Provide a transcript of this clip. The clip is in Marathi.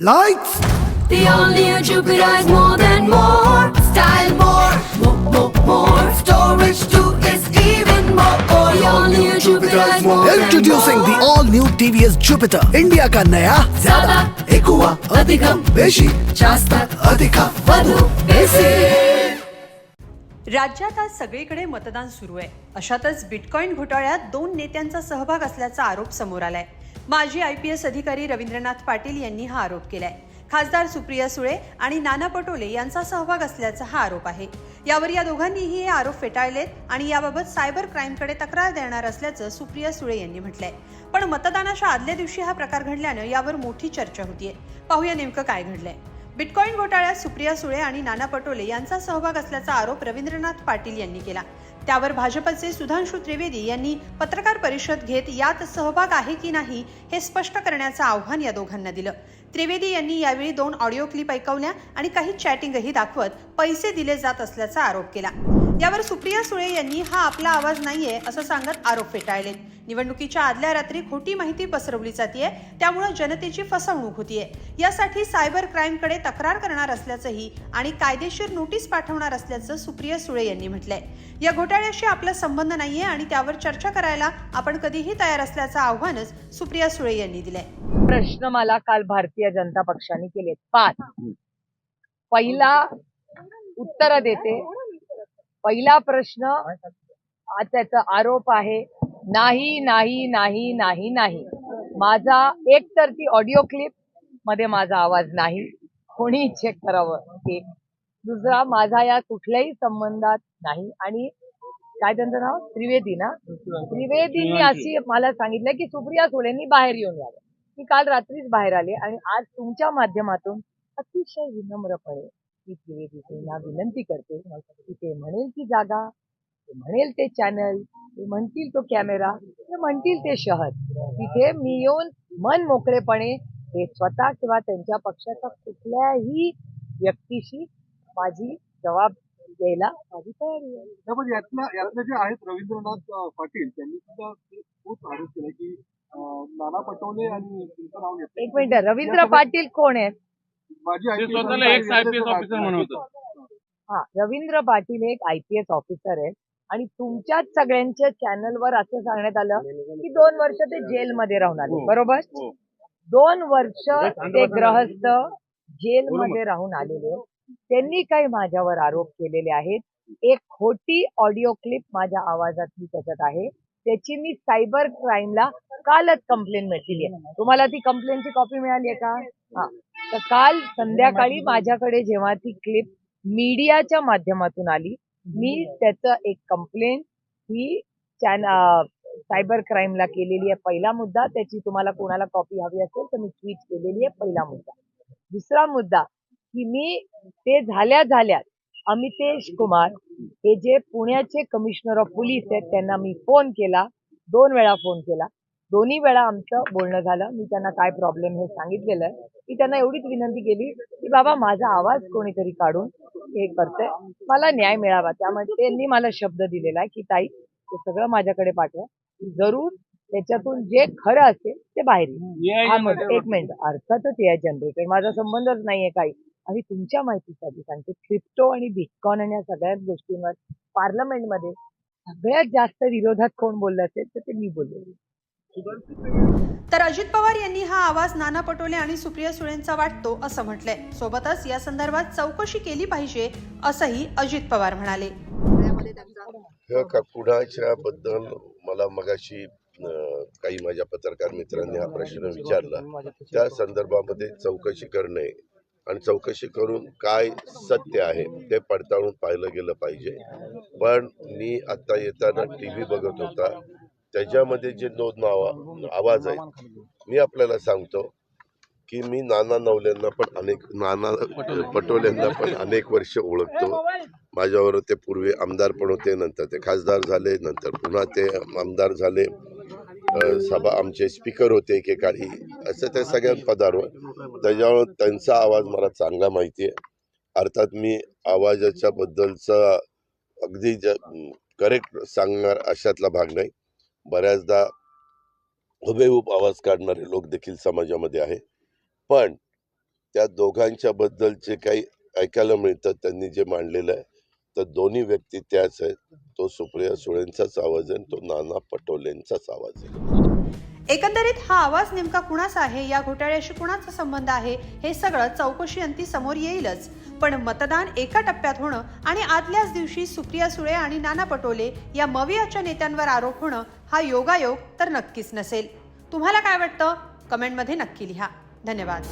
Lights, The all-new Jupiter is more than more. Style more, more, more, more. Storage too is even more. The all-new Jupiter is more than introducing the more. all-new TVS Jupiter, India का नया ज्यादा, एकुआ अधिकम, बेशी जास्त, अधिका વધુ, बेसी. राज्यात आज सगळीकडे मतदान सुरू आहे अशातच बिटकॉईन घोटाळ्यात दोन नेत्यांचा सहभाग असल्याचा आरोप समोर आलाय माजी आय पी एस अधिकारी रवींद्रनाथ पाटील यांनी हा आरोप केलाय. खासदार सुप्रिया सुळे आणि नाना पटोले यांचा सहभाग असल्याचा हा आरोप आहे. यावर या दोघांनीही हे आरोप फेटाळलेत आणि याबाबत सायबर क्राईमकडे तक्रार देणार असल्याचं सुप्रिया सुळे यांनी म्हटलंय. पण मतदानाच्या आदल्या दिवशी हा प्रकार घडल्यानं यावर मोठी चर्चा होतीये. पाहूया नेमकं काय घडलंय. बिटकॉईन घोटाळ्यात सुप्रिया सुळे आणि नाना पटोले यांचा सहभाग असल्याचा आरोप रवींद्रनाथ पाटील यांनी केला. त्यावर भाजपचे सुधांशु त्रिवेदी यांनी पत्रकार परिषद घेत यात सहभाग आहे की नाही हे स्पष्ट करण्याचं आव्हान या दोघांना दिलं. त्रिवेदी यांनी यावेळी दोन ऑडिओ क्लिप ऐकवल्या आणि काही चॅटिंगही दाखवत पैसे दिले जात असल्याचा आरोप केला. यावर सुप्रिया सुळे यांनी हा आपला आवाज नाहीये असं सांगत आरोप फेटाळले निवडणुकीच्या आदल्या रात्री खोटी माहिती पसरवली जाते त्यामुळे जनतेची फसवणूक होतीये. यासाठी सायबर क्राईमकडे तक्रार करणार असल्याचंही आणि कायदेशीर नोटीस पाठवणार असल्याचं सुप्रिया सुळे यांनी म्हटलंय. या घोटाळ्याशी आपला संबंध नाहीये आणि त्यावर चर्चा करायला आपण कधीही तयार असल्याचं आव्हानच सुप्रिया सुळे यांनी दिलंय. प्रश्न मला काल भारतीय जनता पक्षाने केले पाच. पहिला उत्तर देते पहिला प्रश्न त्याचा आरोप आहे नाही नाही नाही नाही नाही. माझा एक तर ती ऑडिओ क्लिपमध्ये माझा आवाज नाही. कोणी चेक करावं एक दुसरा माझा या कुठल्याही संबंधात नाही. आणि काय त्यांचं नाव? त्रिवेदी ना? त्रिवेदींनी अशी मला सांगितलं की सुप्रिया सुळेंनी बाहेर येऊन यावं. मी काल रात्रीच बाहेर आले आणि आज तुमच्या माध्यमातून अतिशय विनम्रपणे मी त्रिवेदींना विनंती करते की ते म्हणेल ती जागा ते म्हणेल ते चॅनल ते म्हणतील तो कॅमेरा ते म्हणतील ते शहर। तिथे मी येऊन मन मोकळेपणे हे स्वतः किंवा त्यांच्या पक्षाच्या कुठल्याही व्यक्तीशी माझी जबाब द्यायला माझी तयारी आहे. त्यामध्ये यातनं यातनं जे आहेत रवींद्रनाथ पाटील त्यांनी सुद्धा ते खूप आरोप केला की नाना पटोले आणि तुमचं नाव घेतलं. एक मिनिट. रवींद्र पाटील कोण आहेत? ते स्वतःला ऑफिसर. हा रवींद्र पाटील हे एक आय पी एस ऑफिसर आहेत. आणि तुमच्याच सगळ्यांच्या चॅनलवर असं सांगण्यात आलं की दोन वर्ष ते जेलमध्ये राहून आले. हो. बरोबर? हो. दोन वर्ष ते ग्रहस्थ जेलमध्ये राहून आलेले. त्यांनी काही माझ्यावर आरोप केलेले आहेत. एक खोटी ऑडिओ क्लिप माझ्या आवाजातली त्याच्यात आहे. त्याची मी सायबर क्राईमला कालच कंप्लेंट मिळाली आहे. तुम्हाला ती कंप्लेंटची कॉपी मिळाली आहे का? हा. तर काल संध्याकाळी माझ्याकडे जेव्हा ती क्लिप मीडियाच्या माध्यमातून आली मी त्याचं एक कंप्लेंट ही सायबर क्राईमला केलेली आहे. पहिला मुद्दा त्याची तुम्हाला कोणाला कॉपी हवी असेल तर मी ट्विट केलेली आहे. पहिला मुद्दा. दुसरा मुद्दा की मी ते झाल्या झाल्यात अमितेश कुमार हे जे पुण्याचे कमिशनर ऑफ पोलीस आहेत त्यांना मी फोन केला दोन वेळा फोन केला. दोन्ही वेळा आमचं बोलणं झालं. मी त्यांना काय प्रॉब्लेम हे सांगितलेलं आहे. मी त्यांना एवढीच विनंती केली की बाबा माझा आवाज कोणीतरी काढून हे करतंय. मला न्याय मिळावा. त्यामुळे त्यांनी मला शब्द दिलेला आहे की ताई ते सगळं माझ्याकडे पाठवा. जरूर त्याच्यातून जे खरं असेल ते बाहेर हा मुद्दा- एक मिनिट. अर्थातच या जनरेटर माझा संबंधच नाहीये काही. आणि तुमच्या माहितीसाठी सांगते. क्रिप्टो आणि बिटकॉइन आणि या सगळ्याच गोष्टींवर पार्लमेंटमध्ये सगळ्यात जास्त विरोधात कोण बोललं असेल तर ते मी बोलले. तर अजित पवार यांनी हा आवाज नाना पटोले आणि सुप्रिया सुळेंचा वाटतो असं म्हटलंय. सोबतच या संदर्भात चौकशी केली पाहिजे असंही अजित पवार म्हणाले. कुणाच्या बद्दल मला मगाशी काही माझ्या पत्रकार मित्रांनी हा प्रश्न विचारला. त्या संदर्भामध्ये चौकशी करणे आणि चौकशी करून काय सत्य आहे ते पडताळून पाहिलं गेलं पाहिजे. पण मी आता येताना टी व्ही बघत होता. त्याच्यामध्ये जे दोन नावा आवाज आहेत मी आपल्याला सांगतो की मी नाना नवल्यांना पण अनेक नाना पटोल्यांना पण अनेक वर्ष ओळखतो. माझ्यावर ते पूर्वी आमदार पण होते नंतर ते खासदार झाले नंतर पुन्हा ते आमदार झाले. सभा आमचे स्पीकर होते एकेकाळी. असं त्या सगळ्या पदावर. त्याच्यामुळं त्यांचा आवाज मला चांगला माहिती आहे. अर्थात मी आवाजाच्या बद्दलचा अगदी ज करेक्ट सांगणार अशातला भाग नाही. बऱ्याचदा हुबेहूब आवाज काढणारे लोक देखील समाजामध्ये आहे पण त्या दोघांच्या बद्दल जे काही ऐकायला मिळतं त्यांनी जे मांडलेलं आहे तर दोन्ही व्यक्ती त्याच आहेत. तो सुप्रिया सुळेंचाच आवाज आहे तो नाना पटोलेंचाच आवाज आहे. एकंदरीत हा आवाज नेमका कुणाचा आहे? या घोटाळ्याशी कुणाचा संबंध आहे? हे सगळं चौकशी अंती समोर येईलच. पण मतदान एका टप्प्यात होणं आणि आदल्याच दिवशी सुप्रिया सुळे आणि नाना पटोले या मवियाच्या नेत्यांवर आरोप होणं हा योगायोग तर नक्कीच नसेल. तुम्हाला काय वाटतं? कमेंटमध्ये नक्की लिहा. धन्यवाद.